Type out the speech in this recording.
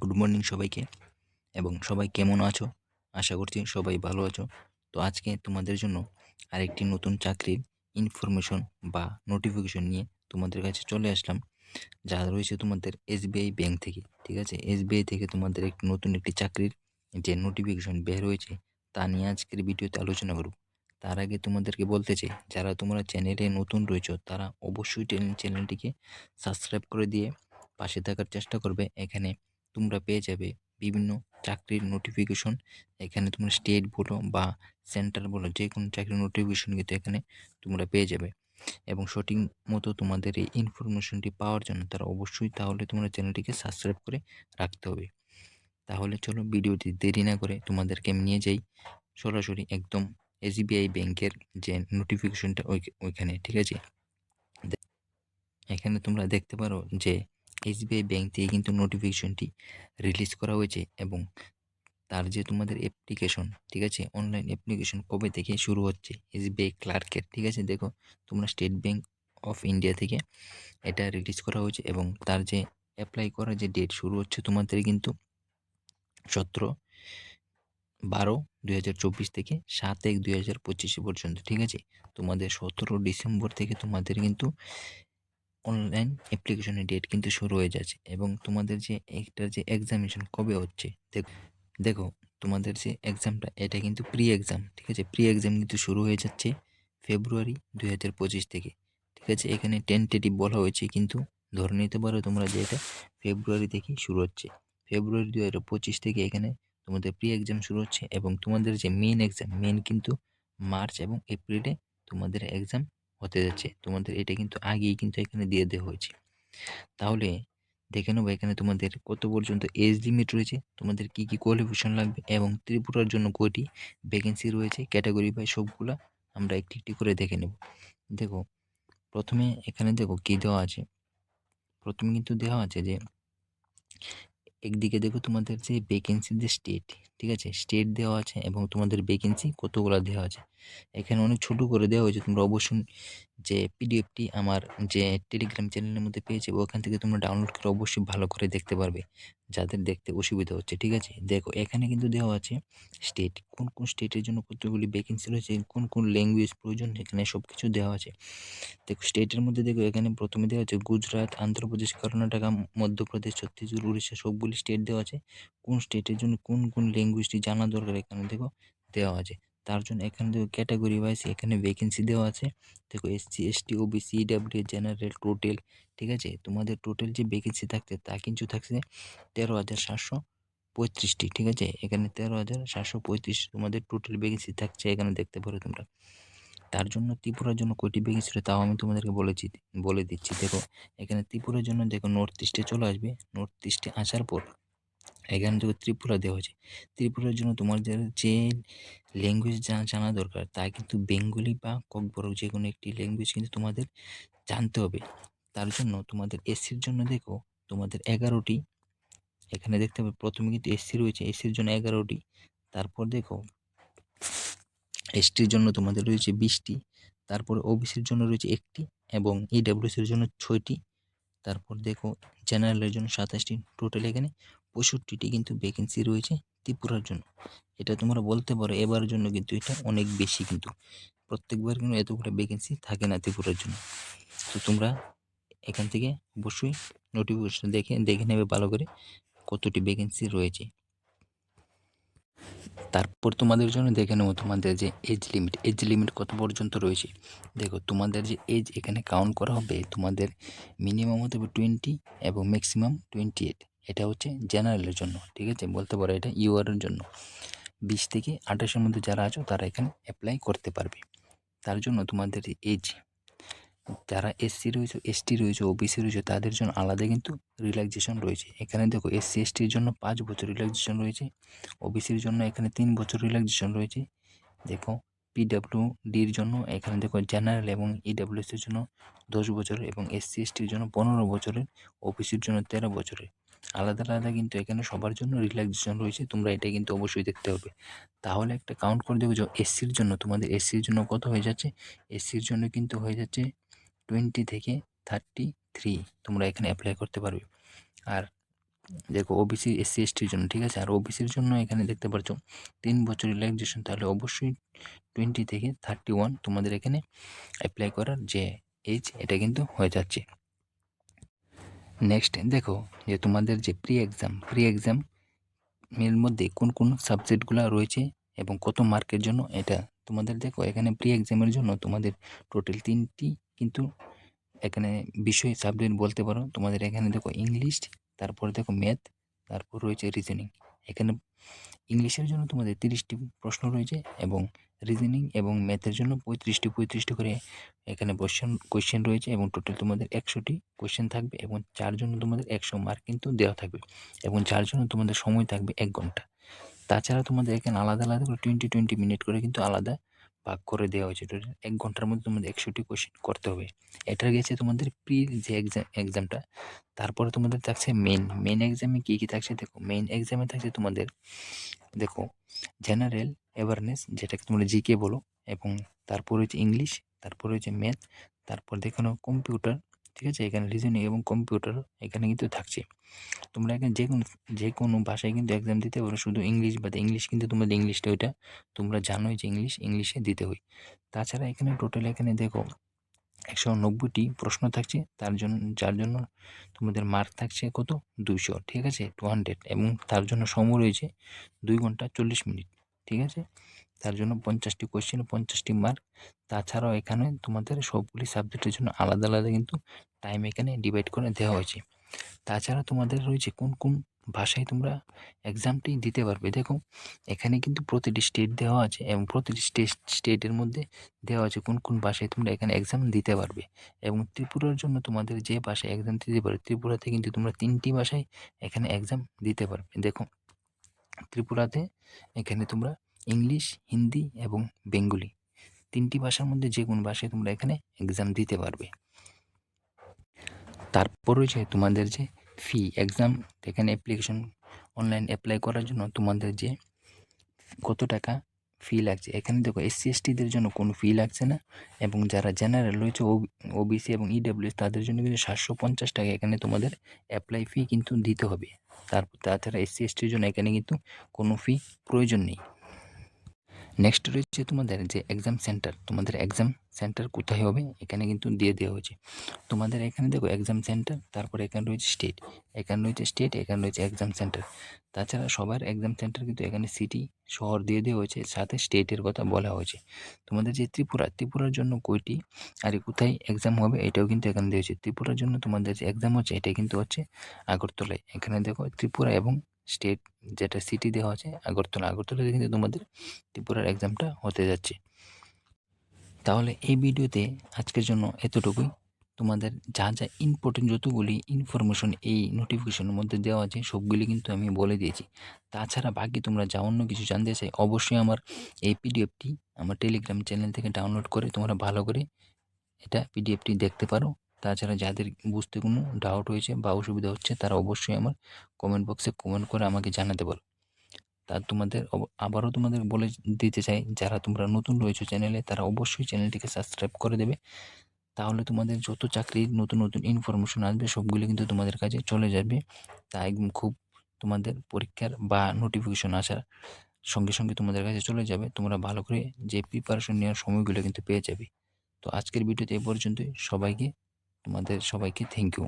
Good morning সবাইকে। এবং সবাই কেমন আছো? আশা করছি সবাই ভালো আছো। তো আজকে তোমাদের জন্য আরেকটি নতুন চাকরির ইনফরমেশন বা নোটিফিকেশন নিয়ে তোমাদের কাছে চলে আসলাম, যা রয়েছে তোমাদের এসবিআই ব্যাংক থেকে, ঠিক আছে? এসবিআই থেকে তোমাদের একটি নতুন একটি চাকরির যে নোটিফিকেশন বের হয়েছে, তা নিয়ে আজকের ভিডিওতে আলোচনা করব। তার আগে তোমাদেরকে বলতে চাই, যারা তোমরা চ্যানেলে নতুন রয়েছো, তারা অবশ্যই চ্যানেলটিকে সাবস্ক্রাইব করে দিয়ে পাশে থাকার চেষ্টা করবে। এখানে তোমরা পেয়ে যাবে বিভিন্ন চাকরির নোটিফিকেশন এখানে তোমরা স্টেট বলো বা সেন্টার বলো যে কোনো চাকরির নোটিফিকেশন কিন্তু এখানে তোমরা পেয়ে যাবে। এবং সঠিক মতো তোমাদের এই ইনফরমেশনটি পাওয়ার জন্য তারা অবশ্যই তাহলে তোমরা চ্যানেলটিকে সাবস্ক্রাইব করে রাখতে হবে। তাহলে চলো ভিডিওটি দেরি না করে তোমাদেরকে আমি নিয়ে যাই সরাসরি একদম এসবিআই ব্যাংকের যে নোটিফিকেশনটা ওই, ওইখানে, ঠিক আছে? এখানে তোমরা দেখতে পারো যে এসবিআই ব্যাংক থেকে কিন্তু নোটিফিকেশনটি রিলিজ করা হয়েছে এবং তার যে তোমাদের অ্যাপ্লিকেশন ঠিক আছে? অনলাইন অ্যাপ্লিকেশন কবে থেকে শুরু হচ্ছে? এসবিআই ক্লার্কের ঠিক আছে? দেখো, তোমরা স্টেট ব্যাংক অফ ইন্ডিয়া থেকে এটা রিলিজ করা হয়েছে এবং তার যে অ্যাপ্লাই করার যে ডেট শুরু হচ্ছে তোমাদের কিন্তু সতেরো বারো দুই থেকে সাত এক দুই পর্যন্ত, ঠিক আছে? তোমাদের সতেরো ডিসেম্বর থেকে তোমাদের কিন্তু অনলাইন অ্যাপ্লিকেশনের ডেট কিন্তু শুরু হয়ে যাচ্ছে এবং তোমাদের যে একটার যে এক্সামিনেশন কবে হচ্ছে, দেখো তোমাদের যে এক্সামটা এটা কিন্তু প্রি এক্সাম ঠিক আছে? প্রি এক্সাম কিন্তু শুরু হয়ে যাচ্ছে ফেব্রুয়ারি দুই হাজার পঁচিশ থেকে, ঠিক আছে? এখানে টেন্টেটিভ বলা হয়েছে কিন্তু ধরে নিতে পারো তোমরা যে এটা ফেব্রুয়ারি থেকেই শুরু হচ্ছে। ফেব্রুয়ারি দু হাজার পঁচিশ থেকে এখানে তোমাদের প্রি এক্সাম শুরু হচ্ছে এবং তোমাদের যে মেন এক্সাম মেন কিন্তু মার্চ এবং এপ্রিলে তোমাদের এক্সাম হতে যাচ্ছে। তোমাদের এটা কিন্তু আগেই কিন্তু এখানে দিয়ে দেওয়া হয়েছে। তাহলে দেখে নেব এখানে তোমাদের কত পর্যন্ত এজ লিমিট রয়েছে, তোমাদের কি কি কোয়ালিফিকেশন লাগবে এবং ত্রিপুরার জন্য কয়টি ভ্যাকেন্সি রয়েছে ক্যাটাগরি বাই সবগুলা আমরা একটি একটি করে দেখে নেব। দেখো, প্রথমে এখানে দেখো কী দেওয়া আছে? প্রথমে কিন্তু দেওয়া আছে যে, একদিকে দেখো তোমাদের যে ভ্যাকেন্সি যে স্টেট ঠিক আছে? স্টেট দেওয়া আছে এবং তোমাদের ভ্যাকেন্সি কতগুলো দেওয়া আছে? এখানে অনেক ছোট করে দেওয়া হয়েছে। তোমরা অবশ্যই যে পিডিএফটি আমার যে টেলিগ্রাম চ্যানেলের মধ্যে পেয়েছে, ওখান থেকে তোমরা ডাউনলোড করে অবশ্যই ভালো করে দেখতে পারবে। যাদের দেখতে অসুবিধা হচ্ছে, ঠিক আছে? দেখো, এখানে কিন্তু দেওয়া আছে স্টেট কোন কোন স্টেটের জন্য কতগুলি ভ্যাকেন্সি রয়েছে, কোন কোন ল্যাঙ্গুয়েজ প্রয়োজন, এখানে সব কিছু দেওয়া আছে। দেখো স্টেটের মধ্যে দেখো, এখানে প্রথমে দেওয়া আছে গুজরাট, আন্ধ্রপ্রদেশ, কর্ণাটকা, মধ্যপ্রদেশ, ছত্তিশগড়, উড়িষ্যা, সবগুলি স্টেট দেওয়া আছে। কোন স্টেটের জন্য কোন কোন ল্যাঙ্গুয়েজটি জানা দরকার এখানে দেখো দেওয়া আছে। তার জন্য এখানে দেখো ক্যাটাগরি ওয়াইজ এখানে ভ্যাকেন্সি দেওয়া আছে। দেখো SC ST OBC W general total ঠিক আছে? তোমাদের টোটাল যে ভ্যাকেন্সি থাকছে তা কিন্তু থাকছে তেরো হাজার সাতশো পঁয়ত্রিশটি, ঠিক আছে? এখানে তেরো হাজার সাতশো পঁয়ত্রিশ তোমাদের টোটাল ভ্যাকেন্সি থাকছে এখানে দেখতে পারো তোমরা। তার জন্য ত্রিপুরার জন্য কয়টি ভ্যাকেন্সি তাও আমি তোমাদেরকে বলেছি, বলে দিচ্ছি। দেখো এখানে ত্রিপুরার জন্য দেখো নর্থ ইস্টে চলে আসবে। নর্থ ইস্টে আসার পর এখানে দেখো ত্রিপুরা দেওয়া হয়েছে। ত্রিপুরার জন্য তোমাদের যে ল্যাঙ্গুয়েজ জানা দরকার, তা কিন্তু বেঙ্গলি বা ককবরক যে কোনো একটি ল্যাঙ্গুয়েজ কিন্তু তোমাদের জানতে হবে। তার জন্য তোমাদের এসসির জন্য দেখো, তোমাদের এগারোটি, এখানে দেখতে হবে প্রথমে কিন্তু এসসি রয়েছে এসসির জন্য এগারোটি, তারপর দেখো এসটির জন্য তোমাদের রয়েছে বিশটি, তারপরে ওবিসির জন্য রয়েছে একটি এবং ইডাব্লিউসির জন্য ছয়টি। তারপর দেখো জেনারেলের জন্য সাতাশটি টোটাল এখানে পঁয়ষট্টিটি কিন্তু ভ্যাকেন্সি রয়েছে ত্রিপুরার জন্য। এটা তোমরা বলতে পারো এবারের জন্য কিন্তু এটা অনেক বেশি কিন্তু। প্রত্যেকবার কিন্তু এতগুলো ভ্যাকেন্সি থাকে না ত্রিপুরার জন্য। তো তোমরা এখান থেকে অবশ্যই নোটিফিকেশন দেখে দেখে নেবে ভালো করে কতটি ভ্যাকেন্সি রয়েছে। তারপর তোমাদের জন্য দেখে নেব তোমাদের যে এজ লিমিট এজ লিমিট কত পর্যন্ত রয়েছে। দেখো, তোমাদের যে এজ এখানে কাউন্ট করা হবে, তোমাদের মিনিমাম হতে হবে টোয়েন্টি এবং ম্যাক্সিমাম টোয়েন্টি এইট এটা হচ্ছে জেনারেলের জন্য, ঠিক আছে? বলতে পারো এটা ইউআরের জন্য। বিশ থেকে আঠাশের মধ্যে যারা আছো, তারা এখানে অ্যাপ্লাই করতে পারবে। তার জন্য তোমাদের এজ যারা এসসি রয়েছে এসটি রয়েছে ওবিসি রয়েছে, তাদের জন্য আলাদা কিন্তু রিল্যাক্সেশন রয়েছে। এখানে দেখো এসসি এসটির জন্য পাঁচ বছর রিল্যাক্সেশন রয়েছে ওবিসির জন্য এখানে তিন বছর রিল্যাক্সেশন রয়েছে। দেখো পিডাব্লিউ ডির জন্য এখানে দেখো জেনারেল এবং ইডাব্লিউএসের জন্য দশ বছরের এবং এসসি এসটির জন্য পনেরো বছরের ওবিসির জন্য তেরো বছরের আলাদা আলাদা কিন্তু এখানে সবার জন্য রিল্যাক্সেশন রয়েছে, তোমরা এটা কিন্তু অবশ্যই দেখতে হবে। তাহলে একটা কাউন্ট করে দেখো যে এসসির জন্য, তোমাদের এসসির জন্য কত হয়ে যাচ্ছে? এসসির জন্য কিন্তু হয়ে যাচ্ছে টোয়েন্টি থেকে থার্টি থ্রি তোমরা এখানে অ্যাপ্লাই করতে পারবে। আর দেখো ওবিসি এসসি এসটির জন্য, ঠিক আছে? আর ওবিসির জন্য এখানে দেখতে পাচ্ছ তিন বছর রিল্যাক্সেশন তাহলে অবশ্যই টোয়েন্টি থেকে থার্টি ওয়ান তোমাদের এখানে অ্যাপ্লাই করার যে এজ এটা কিন্তু হয়ে যাচ্ছে। নেক্সট দেখো যে তোমাদের যে প্রি এক্সাম প্রি এক্সাম এর মধ্যে কোন কোন সাবজেক্টগুলো রয়েছে এবং কত মার্কের জন্য এটা তোমাদের দেখো, এখানে প্রি এক্সামের জন্য তোমাদের টোটাল তিনটি কিন্তু এখানে বিষয় সাবজেক্ট বলতে পারো, তোমাদের এখানে দেখো ইংলিশ তারপরে দেখো ম্যাথ তারপর রয়েছে রিজনিং এখানে ইংলিশের জন্য তোমাদের তিরিশটি প্রশ্ন রয়েছে এবং রিজনিং এবং ম্যাথের জন্য পঁয়ত্রিশটি পঁয়ত্রিশটি করে এখানে কোশ্চেন কোয়েশ্চেন রয়েছে এবং টোটাল তোমাদের একশোটি কোয়েশ্চেন থাকবে এবং যার জন্য তোমাদের একশো মার্ক কিন্তু দেওয়া থাকবে এবং যার জন্য তোমাদের সময় থাকবে এক ঘণ্টা। তাছাড়া তোমাদের এখানে আলাদা আলাদা করে টোয়েন্টি টোয়েন্টি মিনিট করে কিন্তু আলাদা ভাগ করে দেওয়া হয়েছে টোটাল এক ঘণ্টার মধ্যে তোমাদের একশোটি কোয়েশ্চেন করতে হবে। এটা গেছে তোমাদের প্রি যে এক্সাম এক্সামটা তারপরে তোমাদের থাকছে মেন মেন এক্সামে কী কী থাকছে দেখো। মেন এক্সামে থাকছে তোমাদের, দেখো জেনারেল অ্যাওয়ারনেস যেটাকে তোমরা জিকে বলো এবং তারপর হচ্ছে ইংলিশ তারপর হচ্ছে ম্যাথ তারপর দেখো কম্পিউটার ঠিক আছে? এখানে রিজনিং এবং কম্পিউটার এখানে কিন্তু থাকছে। তোমরা এখানে যে কোনো যে কোনো ভাষায় কিন্তু এক্সাম দিতে পারো। শুধু ইংলিশ বাদে। ইংলিশ কিন্তু তোমাদের ইংলিশটা ওইটা। তোমরা জানোই যে ইংলিশ ইংলিশে দিতে হয়। তাছাড়া এখানে টোটাল এখানে দেখো, একশো নব্বইটি প্রশ্ন থাকছে। তার জন্য যার জন্য তোমাদের মার্ক থাকছে কত? দুশো ঠিক আছে? টু হান্ড্রেড এবং তার জন্য সময় রয়েছে দুই ঘণ্টা চল্লিশ মিনিট, ঠিক আছে? তার জন্য পঞ্চাশটি কোয়েশ্চেন পঞ্চাশটি মার্ক তাছাড়াও এখানে তোমাদের সবগুলি সাবজেক্টের জন্য আলাদা আলাদা কিন্তু টাইম এখানে ডিভাইড করে দেওয়া হয়েছে। তাছাড়া তোমাদের রয়েছে কোন কোন ভাষায় তোমরা এক্সামটি দিতে পারবে? দেখো, এখানে কিন্তু প্রতিটি স্টেট দেওয়া আছে এবং প্রতিটি স্টেট স্টেটের মধ্যে দেওয়া আছে কোন কোন ভাষায় তোমরা এখানে এক্সাম দিতে পারবে। এবং ত্রিপুরার জন্য তোমাদের যে ভাষায় এক্সাম দিতে পারবে ত্রিপুরাতে কিন্তু তোমরা তিনটি ভাষায় এখানে এক্সাম দিতে পারবে। দেখো, ত্রিপুরাতে এখানে তোমরা ইংলিশ, হিন্দি এবং বেঙ্গলি। তিনটি ভাষার মধ্যে যে কোনো ভাষায় তোমরা এখানে এক্সাম দিতে পারবে। তারপর রয়েছে তোমাদের যে ফি এক্সাম এখানে অ্যাপ্লিকেশন অনলাইন অ্যাপ্লাই করার জন্য তোমাদের যে কত টাকা ফি লাগছে। এখানে দেখো এসসি এসটিদের জন্য কোনো ফি লাগছে না এবং যারা জেনারেল রয়েছে ওবিসি এবং ইডাব্লিউএস তাদের জন্য কিন্তু সাতশো পঞ্চাশ টাকা এখানে তোমাদের অ্যাপ্লাই ফি কিন্তু দিতে হবে। তারপর তাছাড়া এসসি এসটির জন্য এখানে কিন্তু কোনো ফি প্রয়োজন নেই। নেক্সট রয়েছে তোমাদের যে এক্সাম সেন্টার তোমাদের এক্সাম সেন্টার কোথায় হবে? এখানে কিন্তু দিয়ে দেওয়া হয়েছে। তোমাদের এখানে দেখো এক্সাম সেন্টার তারপরে এখানে রয়েছে স্টেট এখানে রয়েছে স্টেট এখানে রয়েছে এক্সাম সেন্টার তাছাড়া সবার এক্সাম সেন্টার কিন্তু এখানে সিটি শহর দিয়ে দেওয়া হয়েছে, সাথে স্টেটের কথা বলা হয়েছে। তোমাদের যে ত্রিপুরা, ত্রিপুরার জন্য কয়টি আর কোথায় এক্সাম হবে এটাও কিন্তু এখানে দেওয়া হয়েছে। ত্রিপুরার জন্য তোমাদের যে এক্সাম হচ্ছে, এটা কিন্তু হচ্ছে আগরতলায়। এখানে দেখো ত্রিপুরা এবং স্টেট যেটা সিটি দেওয়া আছে, আগরতলা। আগরতলাতে কিন্তু তোমাদের ত্রিপুরার এক্সামটা হতে যাচ্ছে। তাহলে এই ভিডিওতে আজকের জন্য এতটুকুই। তোমাদের যা যা ইম্পর্টেন্ট যতগুলি ইনফরমেশন এই নোটিফিকেশনের মধ্যে দেওয়া আছে, সবগুলি কিন্তু আমি বলে দিয়েছি। তাছাড়া বাকি তোমরা যা অন্য কিছু জানতে চাই, অবশ্যই আমার এই পিডিএফটি আমার টেলিগ্রাম চ্যানেল থেকে ডাউনলোড করে তোমরা ভালো করে এটা পিডিএফটি দেখতে পারো। তাছাড়া যাদের বুঝতে কোনো ডাউট হয়েছে বা অসুবিধা হচ্ছে, তারা অবশ্যই আমার কমেন্ট বক্সে কমেন্ট করে আমাকে জানাতে পারো তা তোমাদের আবারও তোমাদের বলে দিতে চাই, যারা তোমরা নতুন রয়েছো চ্যানেলে তারা অবশ্যই চ্যানেলটিকে সাবস্ক্রাইব করে দেবে। তাহলে তোমাদের যত চাকরির নতুন নতুন ইনফরমেশন আসবে, সবগুলো কিন্তু তোমাদের কাছে চলে যাবে। তা একদম খুব তোমাদের পরীক্ষার বা নোটিফিকেশন আসার সঙ্গে সঙ্গে তোমাদের কাছে চলে যাবে। তোমরা ভালো করে যে প্রিপারেশন নেওয়ার সময়গুলো কিন্তু পেয়ে যাবে। তো আজকের ভিডিওতে এ পর্যন্তই। সবাইকে তোমাদের সবাইকে থ্যাংক ইউ